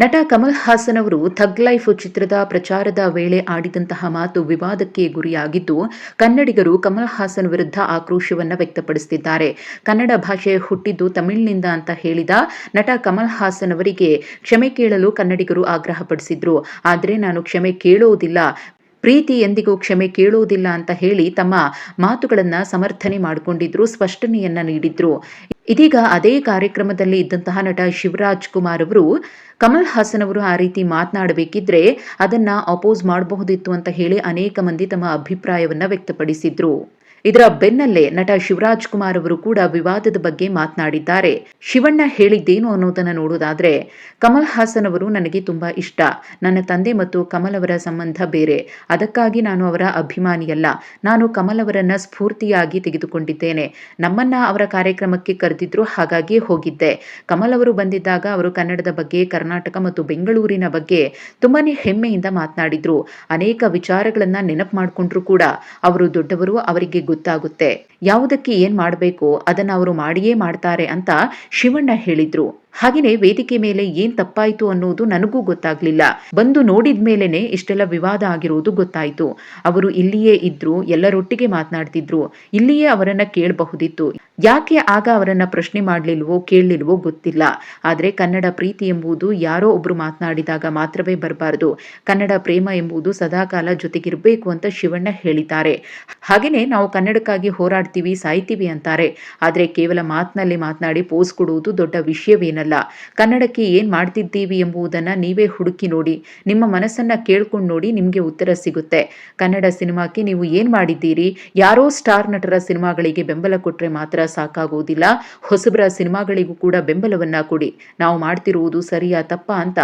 ನಟ ಕಮಲ್ ಹಾಸನ್ ಅವರು ಥಗ್ ಲೈಫ್ ಚಿತ್ರದ ಪ್ರಚಾರದ ವೇಳೆ ಆಡಿದಂತಹ ಮಾತು ವಿವಾದಕ್ಕೆ ಗುರಿಯಾಗಿದ್ದು, ಕನ್ನಡಿಗರು ಕಮಲ್ ಹಾಸನ್ ವಿರುದ್ಧ ಆಕ್ರೋಶವನ್ನ ವ್ಯಕ್ತಪಡಿಸುತ್ತಿದ್ದಾರೆ ಕನ್ನಡ ಭಾಷೆ ಹುಟ್ಟಿದ್ದು ತಮಿಳಿನಿಂದ ಅಂತ ಹೇಳಿದ ನಟ ಕಮಲ್ ಹಾಸನ್ ಅವರಿಗೆ ಕ್ಷಮೆ ಕೇಳಲು ಕನ್ನಡಿಗರು ಆಗ್ರಹಪಡಿಸಿದ್ರು. ಆದರೆ ನಾನು ಕ್ಷಮೆ ಕೇಳುವುದಿಲ್ಲ ಪ್ರೀತಿ ಎಂದಿಗೂ ಕ್ಷಮೆ ಕೇಳುವುದಿಲ್ಲ ಅಂತ ಹೇಳಿ ತಮ್ಮ ಮಾತುಗಳನ್ನು ಸಮರ್ಥನೆ ಮಾಡಿಕೊಂಡಿದ್ರು, ಸ್ಪಷ್ಟನೆಯನ್ನ ನೀಡಿದ್ರು. ಇದೀಗ ಅದೇ ಕಾರ್ಯಕ್ರಮದಲ್ಲಿ ಇದ್ದಂತಹ ನಟ ಶಿವರಾಜ್ ಕುಮಾರ್ ಅವರು ಕಮಲ್ ಹಾಸನ್ ಅವರು ಆ ರೀತಿ ಮಾತನಾಡಬೇಕಿದ್ರೆ ಅದನ್ನ ಅಪೋಸ್ ಮಾಡಬಹುದಿತ್ತು ಅಂತ ಹೇಳಿ ಅನೇಕ ಮಂದಿ ತಮ್ಮ ಅಭಿಪ್ರಾಯವನ್ನ ವ್ಯಕ್ತಪಡಿಸಿದ್ರು. ಇದರ ಬೆನ್ನಲ್ಲೇ ನಟ ಶಿವರಾಜ್ ಕುಮಾರ್ ಅವರು ಕೂಡ ವಿವಾದದ ಬಗ್ಗೆ ಮಾತನಾಡಿದ್ದಾರೆ. ಶಿವಣ್ಣ ಹೇಳಿದ್ದೇನು ಅನ್ನೋದನ್ನ ನೋಡೋದಾದ್ರೆ, ಕಮಲ್ ಹಾಸನ್ ಅವರು ನನಗೆ ತುಂಬಾ ಇಷ್ಟ. ನನ್ನ ತಂದೆ ಮತ್ತು ಕಮಲ್ ಅವರ ಸಂಬಂಧ ಬೇರೆ. ಅದಕ್ಕಾಗಿ ನಾನು ಅವರ ಅಭಿಮಾನಿಯಲ್ಲ. ನಾನು ಕಮಲ್ ಅವರನ್ನ ಸ್ಫೂರ್ತಿಯಾಗಿ ತೆಗೆದುಕೊಂಡಿದ್ದೇನೆ. ನಮ್ಮನ್ನ ಅವರ ಕಾರ್ಯಕ್ರಮಕ್ಕೆ ಕರೆದಿದ್ರು ಹಾಗಾಗಿ ಹೋಗಿದ್ದೆ. ಕಮಲ್ ಅವರು ಬಂದಿದ್ದಾಗ ಅವರು ಕನ್ನಡದ ಬಗ್ಗೆ, ಕರ್ನಾಟಕ ಮತ್ತು ಬೆಂಗಳೂರಿನ ಬಗ್ಗೆ ತುಂಬಾನೇ ಹೆಮ್ಮೆಯಿಂದ ಮಾತನಾಡಿದ್ರು. ಅನೇಕ ವಿಚಾರಗಳನ್ನ ನೆನಪು ಮಾಡಿಕೊಂಡ್ರು ಕೂಡ. ಅವರು ದೊಡ್ಡವರು, ಅವರಿಗೆ ಗೊತ್ತಾಗುತ್ತೆ. ಯಾವುದಕ್ಕೆ ಏನ್ ಮಾಡಬೇಕು ಅದನ್ನ ಅವರು ಮಾಡಿಯೇ ಮಾಡ್ತಾರೆ ಅಂತ ಶಿವಣ್ಣ ಹೇಳಿದ್ರು. ಹಾಗೆಯೇ ವೇದಿಕೆ ಮೇಲೆ ಏನ್ ತಪ್ಪಾಯ್ತು ಅನ್ನೋದು ನನಗೂ ಗೊತ್ತಾಗ್ಲಿಲ್ಲ. ಬಂದು ನೋಡಿದ ಮೇಲೆನೆ ಇಷ್ಟೆಲ್ಲ ವಿವಾದ ಆಗಿರೋದು ಗೊತ್ತಾಯ್ತು. ಅವರು ಇಲ್ಲಿಯೇ ಇದ್ರು, ಎಲ್ಲರೊಟ್ಟಿಗೆ ಮಾತನಾಡ್ತಿದ್ರು. ಇಲ್ಲಿಯೇ ಅವರನ್ನ ಕೇಳಬಹುದಿತ್ತು. ಯಾಕೆ ಆಗ ಅವರನ್ನ ಪ್ರಶ್ನೆ ಮಾಡ್ಲಿಲ್ವೋ, ಕೇಳಲಿಲ್ವೋ ಗೊತ್ತಿಲ್ಲ. ಆದ್ರೆ ಕನ್ನಡ ಪ್ರೀತಿ ಎಂಬುದು ಯಾರೋ ಒಬ್ರು ಮಾತನಾಡಿದಾಗ ಮಾತ್ರವೇ ಬರಬಾರದು. ಕನ್ನಡ ಪ್ರೇಮ ಎಂಬುದು ಸದಾಕಾಲ ಜೊತೆಗಿರಬೇಕು ಅಂತ ಶಿವಣ್ಣ ಹೇಳಿದ್ದಾರೆ. ಹಾಗೇನೆ ನಾವು ಕನ್ನಡಕ್ಕಾಗಿ ಹೋರಾಡ್ತೀವಿ, ಸಾಯ್ತೀವಿ ಅಂತಾರೆ. ಆದ್ರೆ ಕೇವಲ ಮಾತಿನಲ್ಲಿ ಮಾತನಾಡಿ ಪೋಸ್ ಕೊಡುವುದು ದೊಡ್ಡ ವಿಷಯವೇನಲ್ಲ. ಕನ್ನಡಕ್ಕೆ ಏನ್ ಮಾಡ್ತಿದ್ದೀವಿ ಎಂಬುದನ್ನ ನೀವೇ ಹುಡುಕಿ ನೋಡಿ, ನಿಮ್ಮ ಮನಸ್ಸನ್ನ ಕೇಳ್ಕೊಂಡು ನೋಡಿ ನಿಮ್ಗೆ ಉತ್ತರ ಸಿಗುತ್ತೆ. ಕನ್ನಡ ಸಿನಿಮಾಕ್ಕೆ ನೀವು ಏನ್ ಮಾಡಿದ್ದೀರಿ? ಯಾರೋ ಸ್ಟಾರ್ ನಟರ ಸಿನಿಮಾಗಳಿಗೆ ಬೆಂಬಲ ಕೊಟ್ರೆ ಮಾತ್ರ ಸಾಕಾಗುವುದಿಲ್ಲ ಹೊಸಬರ ಸಿನಿಮಾಗಳಿಗೂ ಕೂಡ ಬೆಂಬಲವನ್ನ ಕೊಡಿ. ನಾವು ಮಾಡ್ತಿರುವುದು ಸರಿಯಾ ತಪ್ಪ ಅಂತ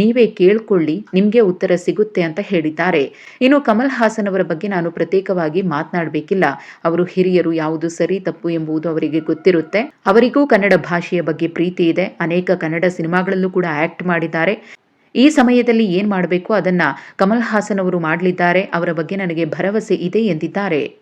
ನೀವೇ ಕೇಳ್ಕೊಳ್ಳಿ, ನಿಮ್ಗೆ ಉತ್ತರ ಸಿಗುತ್ತೆ ಅಂತ ಹೇಳಿದ್ದಾರೆ. ಇನ್ನು ಕಮಲ್ ಹಾಸನ್ ಅವರ ಬಗ್ಗೆ ನಾನು ಪ್ರತ್ಯೇಕವಾಗಿ ಮಾತನಾಡಬೇಕಿಲ್ಲ. ಅವರು ಹಿರಿಯರು ಯಾವುದು ಸರಿ ತಪ್ಪು ಎಂಬುದು ಅವರಿಗೆ ಗೊತ್ತಿರುತ್ತೆ. ಅವರಿಗೂ ಕನ್ನಡ ಭಾಷೆಯ ಬಗ್ಗೆ ಪ್ರೀತಿ ಇದೆ. ಅನೇಕ ಕನ್ನಡ ಸಿನಿಮಾಗಳಲ್ಲೂ ಕೂಡ ಆಕ್ಟ್ ಮಾಡಿದ್ದಾರೆ. ಈ ಸಮಯದಲ್ಲಿ ಏನ್ ಮಾಡಬೇಕು ಅದನ್ನ ಕಮಲ್ ಹಾಸನ್ ಅವರು ಮಾಡಲಿದ್ದಾರೆ. ಅವರ ಬಗ್ಗೆ ನನಗೆ ಭರವಸೆ ಇದೆ ಎಂದಿದ್ದಾರೆ.